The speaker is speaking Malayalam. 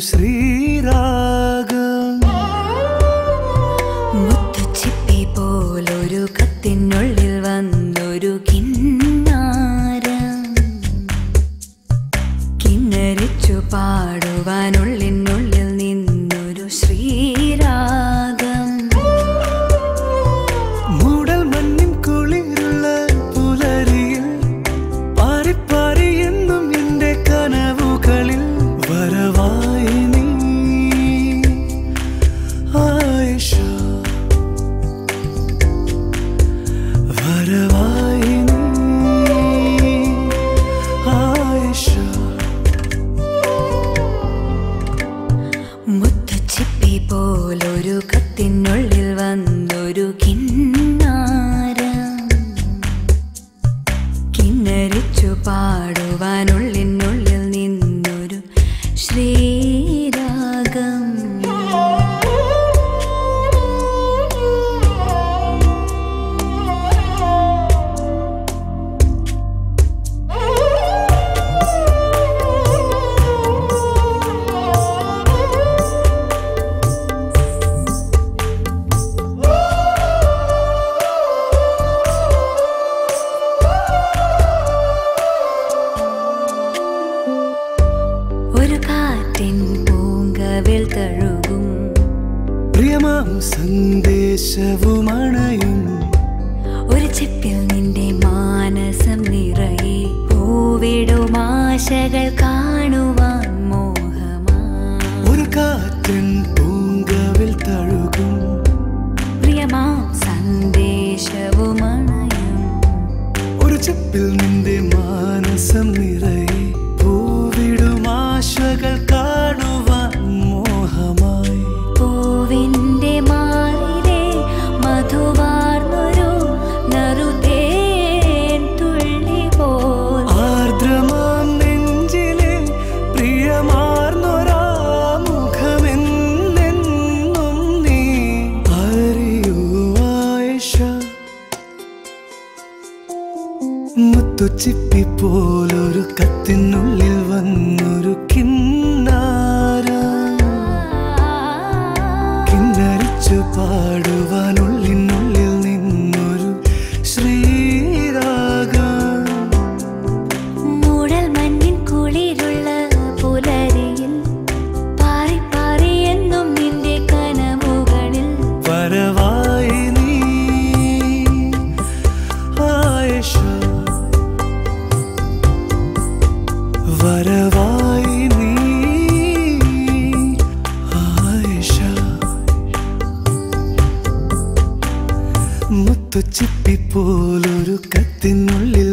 ശ്രീരാഗം. മുത്തുച്ചിപ്പി പോലൊരു കത്തിനുള്ളിൽ വന്നൊരു കിന്നാരം. കിന്നരിച്ചു പാടുവാനുള്ള മുത്തച്ചിപ്പി പോലൊരു കത്തിനുള്ളിൽ വന്നൊരു കിന്നാര. കിന്നരിച്ചു പാടും ആത്മാം സന്ദേശവുമണയും ഒരു ചെപ്പിൽ നിന്റെ മാനസം നിറയെ പൂവിടും ആശകൾ കാണുവാൻ മോഹമാ. ഒരു കാറ്റും തുച്ചിപ്പി പോലൊരു കത്തിനുള്ളിൽ വന്നൊരു കിന്ന കത്തുച്ചിപ്പി കത്തിനുള്ളിൽ